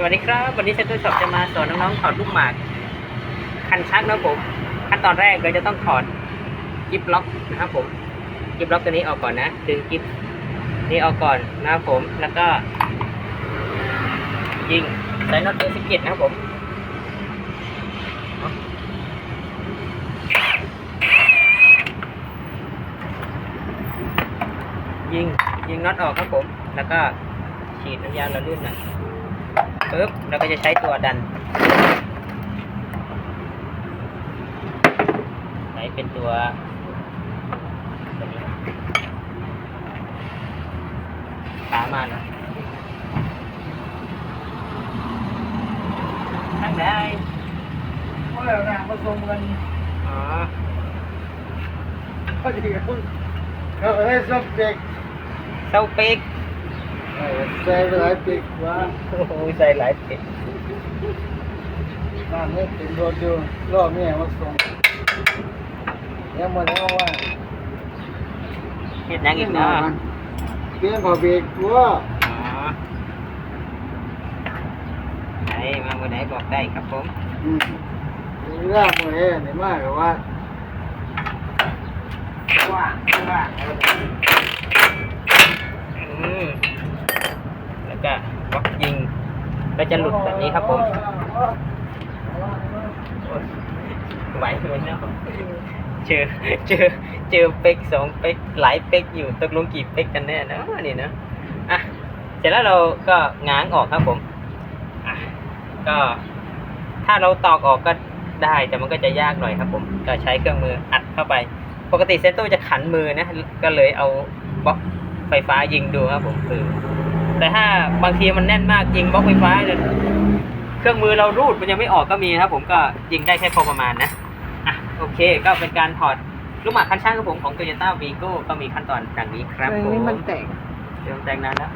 สวัสดีครับ วันนี้เซนต์ช็อปจะมาสอนน้องๆถอดลูกหมาก คันชักนะผม ขั้นตอนแรกเราจะต้องถอดกิฟล็อกนะครับผมกิฟล็อกตัวนี้ออกก่อนนะดึงกิฟนี้ออกก่อนนะครับผมแล้วก็ ยิงใส่น็อตเบอร์สิบเจ็ดนะครับผมยิงยิงน็อตออกครับผม แล้วก็ฉีดน้ำยาละลื่นหน่อย ปึ๊บแล้วก็จะใช้ตัวดันใช้เป็นตัวตัวนี้ขามาเนาะทางได้เพราะเราหนักผสมกันอ๋อพอดีกันเขาให้สับเด็กเต้าเป๊ก ใส่หลายปีกว่าโอ้โหใส่หลายเป็ดบ้านนี้เป็นรถอยู่รอบนี้มาส่งยังมาแล้วว่าเห็ดหยังอีกเนาะเปลี่ยนพอเบรกว่าอ๋อไหนมาวันไหนบอกได้ครับผมอืมเรื่องมือเองนี่มากกว่าว่าว่า อืมแล้วก็ บล็อกยิง ก็จะหลุดแบบนี้ครับผมไหวไหมเนาะเจอเจอเจอเป๊กสองเป๊กหลายเป๊กอยู่ตกลงกี่เป๊กกันแน่นะนี่นะอะเสร็จแล้วเราก็ง้างออกครับผมอะก็ถ้าเราตอกออกก็ได้แต่มันก็จะยากหน่อยครับ ผมก็ใช้เครื่องมืออัดเข้าไป ปกติเซนโตจะขันมือนะก็เลยเอาบล็อกไฟฟ้ายิงดูครับผมคือ แต่ถ้าบางทีมันแน่นมากยิงบล็อกไฟฟ้าเนี่ยเครื่องมือเรารูดมันยังไม่ออกก็มีครับผมก็ยิงได้แค่พอประมาณนะอะโอเค ก็เป็นการถอดลูกหมากคันช่างครับผมของ Toyota Vigo ก็มีขั้นตอนดังนี้ครับผมนี่มันแตกเดี๋ยวแตงนานแล้ว